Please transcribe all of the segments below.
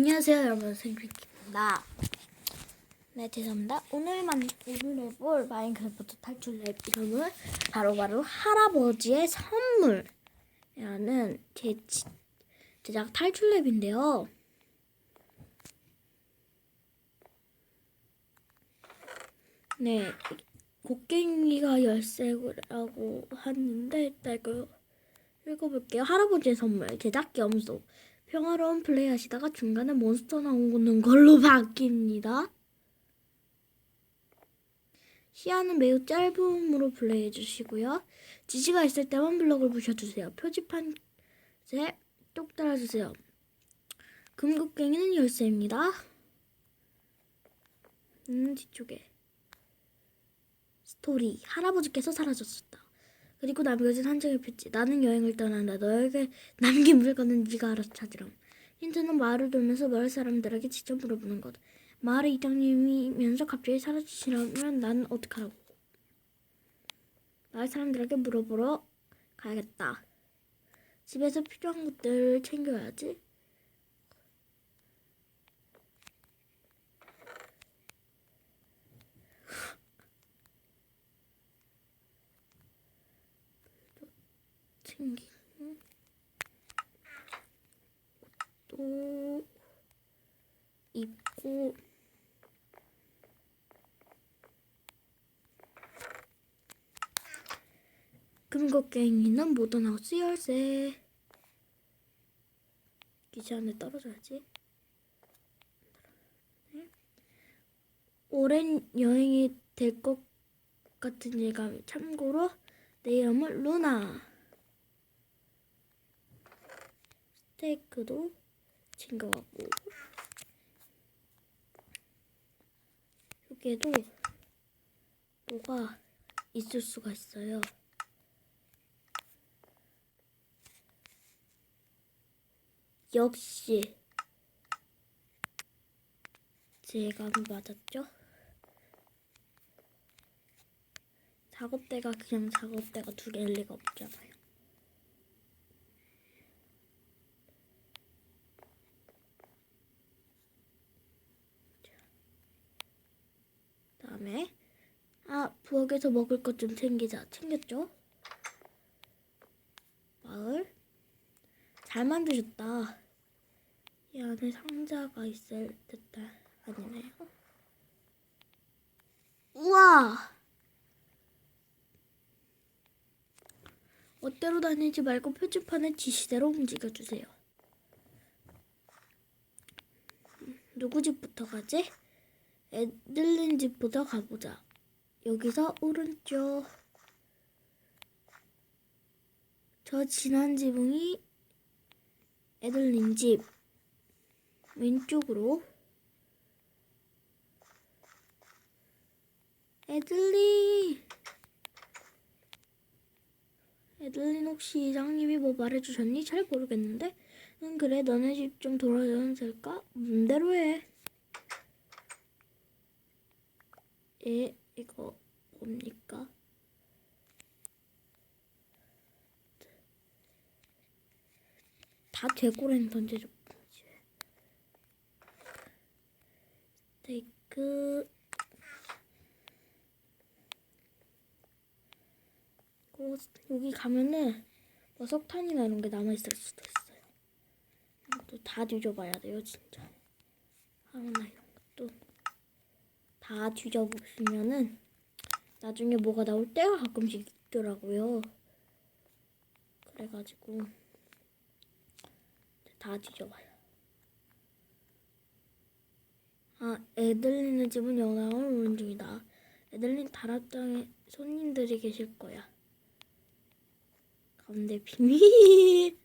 안녕하세요 여러분. 생크리입니다. 네 죄송합니다. 오늘만 오늘 해볼 마인크래프트 탈출 랩 이름은 바로바로 할아버지의 선물이라는 제 지- 제작 탈출 랩인데요. 네 곡괭이가 열쇠라고 하는데 일단 이거 읽어볼게요. 할아버지의 선물 제작기 염소 평화로운 플레이 하시다가 중간에 몬스터 나오는 걸로 바뀝니다. 시야는 매우 짧음으로 플레이해 주시고요. 지시가 있을 때만 블럭을 부셔주세요. 표지판에 똑 달아주세요. 금곡갱이는 열쇠입니다. 음, 뒤쪽에 스토리 할아버지께서 사라졌었다. 그리고 남겨진 한 장의 편지. 나는 여행을 떠난다. 너에게 남긴 물건은 네가 알아서 찾으렴. 힌트는 마을을 돌면서 마을 사람들에게 직접 물어보는 것. 마을의 이장님이면서 갑자기 사라지시라면 난 어떡하라고. 마을 사람들에게 물어보러 가야겠다. 집에서 필요한 것들을 챙겨야지. 챙기고 또 입고. 금곡갱이는 모던하우스 열쇠. 기지 안에 떨어져야지. 네. 오랜 여행이 될 것 같은 예감 참고로 내 이름은 루나 스테이크도 챙겨가고 여기에도 뭐가 있을 수가 있어요. 역시 제가 맞았죠? 작업대가 그냥 작업대가 두 개일 리가 없잖아요. 다음에 아 부엌에서 먹을 것 좀 챙기자 챙겼죠? 마을 잘 만드셨다. 이 안에 상자가 있을 듯다 아니네요. 우와 멋대로 다니지 말고 표지판의 지시대로 움직여주세요. 누구 집부터 가지? 애들린 집부터 가보자. 여기서 오른쪽. 저 지난 지붕이 애들린 집. 왼쪽으로. 애들린. 애들린 혹시 이장님이 뭐 말해주셨니? 잘 모르겠는데. 응 그래 너네 집 좀 돌아다녀도 될까? 맘대로 해. 에 이거 뭡니까? 다 되고랭. 스테이크. 그리고 여기 가면은 뭐 석탄이나 이런 게 남아있을 수도 있어요. 이것도 다 뒤져봐야 돼요, 진짜. 하나 이런 것도. 다 뒤져보시면은 나중에 뭐가 나올 때가 가끔씩 있더라고요. 그래가지고 다 뒤져봐요. 아, 애들리는 집은 영상을 오는 중이다. 애들린 다락장에 손님들이 계실 거야. 가운데 비밀.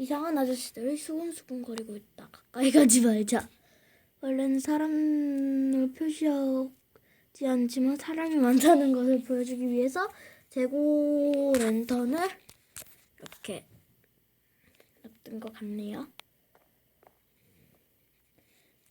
이상한 아저씨들이 수근수근거리고 있다. 가까이 가지 말자. 원래는 사람을 표시하지 않지만 사람이 많다는 것을 보여주기 위해서 재고 랜턴을 이렇게 놔둔 것 같네요.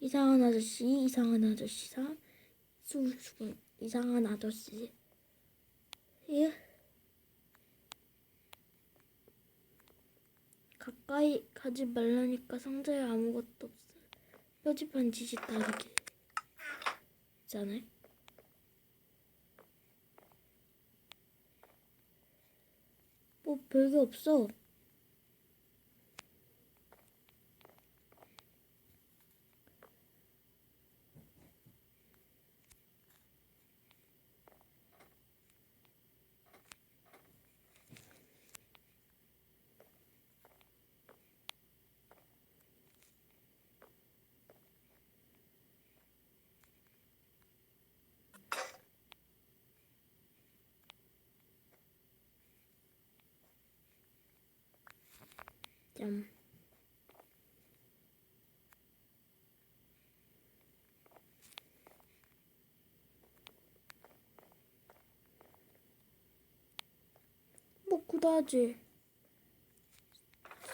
이상한 아저씨, 이상한 아저씨 3, 수수근 이상한 아저씨 예. 가까이 가지 말라니까 상자에 아무것도 없어요. 표지판 지시 따르기 있잖아요. 뭐 별게 없어. 점. 뭐 그다지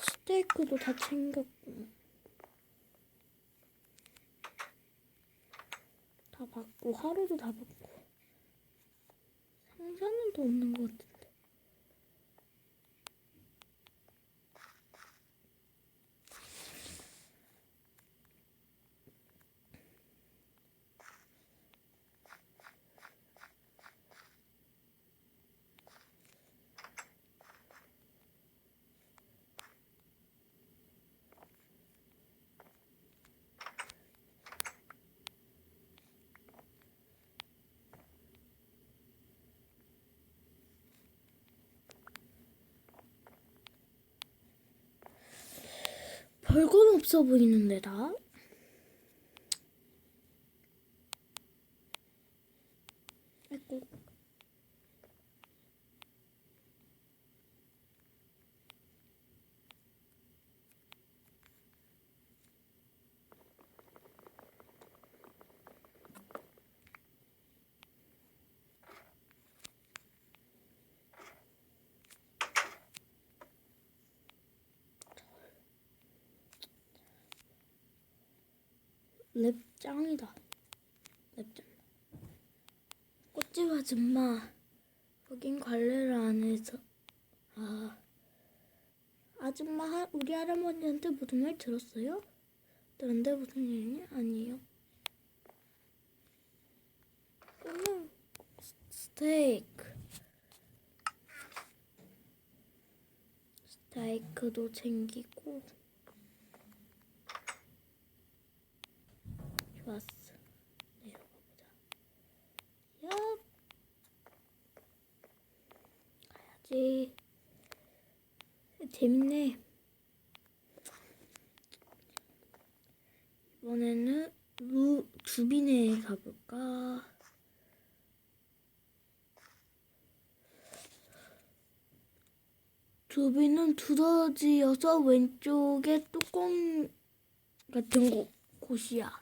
스테이크도 다 챙겼고. 다 받고 하루도 다 받고. 상자는 더 없는 것 같은 별건 없어 보이는데 다 아이고 랩 짱이다. 랩 짱. 꽃집 아줌마, 거긴 관리를 안 해서. 아, 아줌마, 하- 우리 할아버지한테 무슨 말 들었어요? 들었는데 무슨 일이니? 아니에요. 오늘 스테이크. 스테이크도 챙기고. 좋았어. 내려가 보자. 야. 가야지. 재밌네. 이번에는 루 주빈에 가볼까? 주빈은 두더지여서 왼쪽에 뚜껑 같은 곳, 곳이야.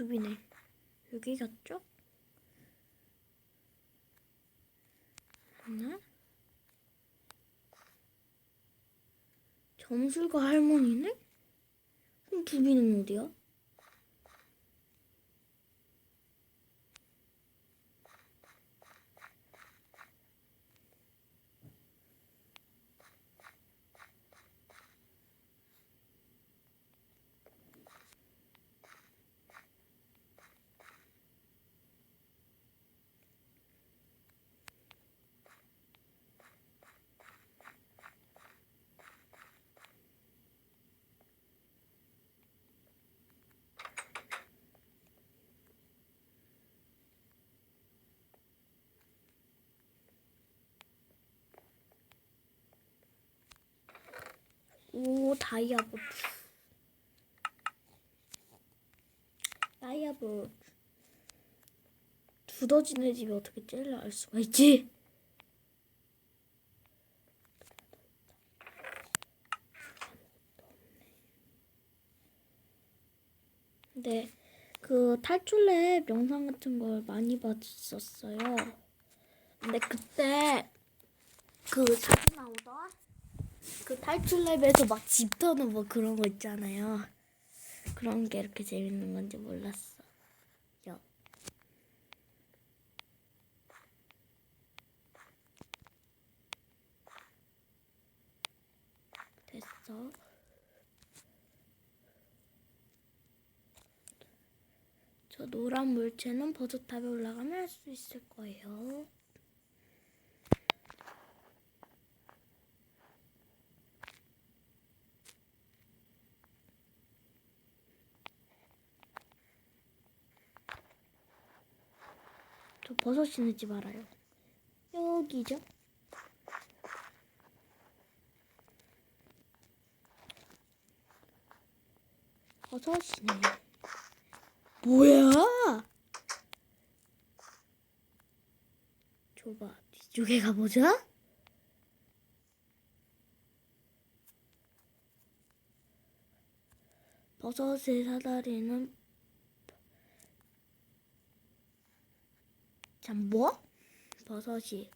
두비네. 여기 갔죠? 하나. 점술가 할머니네? 그럼 두비는 어디야? 오 다이아보드 다이아보드 두더지네 집에 어떻게 젤라 알 수가 있지? 근데 그 탈출랩 영상 같은 걸 많이 봤었어요. 근데 그때 그 자주 나오던 그 탈출랩에서 막 집 터는 뭐 그런 거 있잖아요. 그런 게 이렇게 재밌는 건지 몰랐어. 요. 됐어. 저 노란 물체는 버섯 탑에 올라가면 할 수 있을 거예요. 버섯 있는 집 알아요. 여기죠? 버섯이네. 뭐야? 줘봐. 뒤쪽에 가보자. 버섯의 사다리는 참 뭐? 버섯이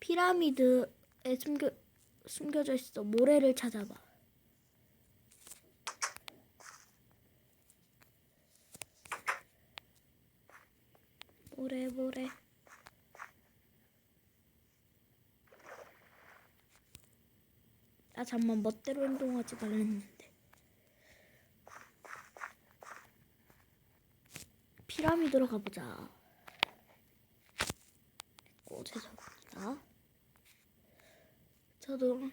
피라미드에 숨겨 숨겨져 있어. 모래를 찾아봐. 모래 모래. 아 잠만 멋대로 행동하지 말랬는데. 피라미드로 가보자. 꽃에서 봅니다. 저도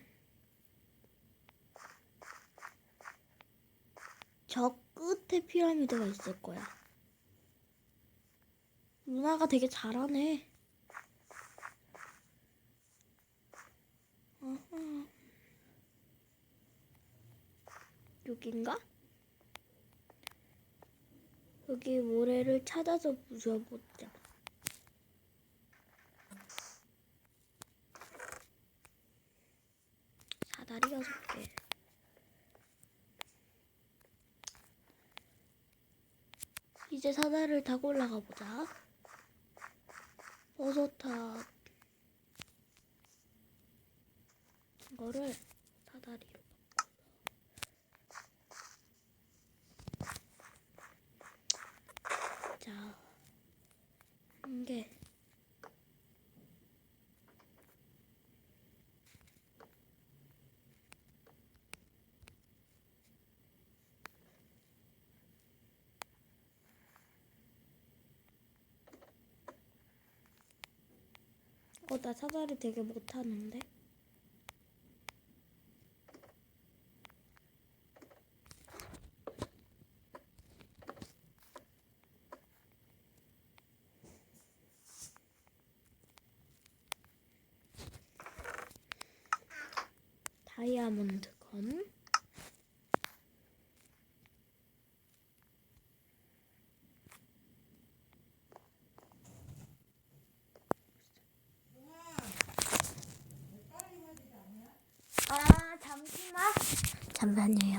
저 끝에 피라미드가 있을 거야. 누나가 되게 잘하네. 어허. 여긴가? 여기 모래를 찾아서 부숴보자. 사다리 여섯 개. 이제 사다리를 타고 올라가 보자. 버섯탑. 이거를 사다리로. 자, 한 개. 어, 나 사다리 되게 못하는데? 다이아몬드 검. 아,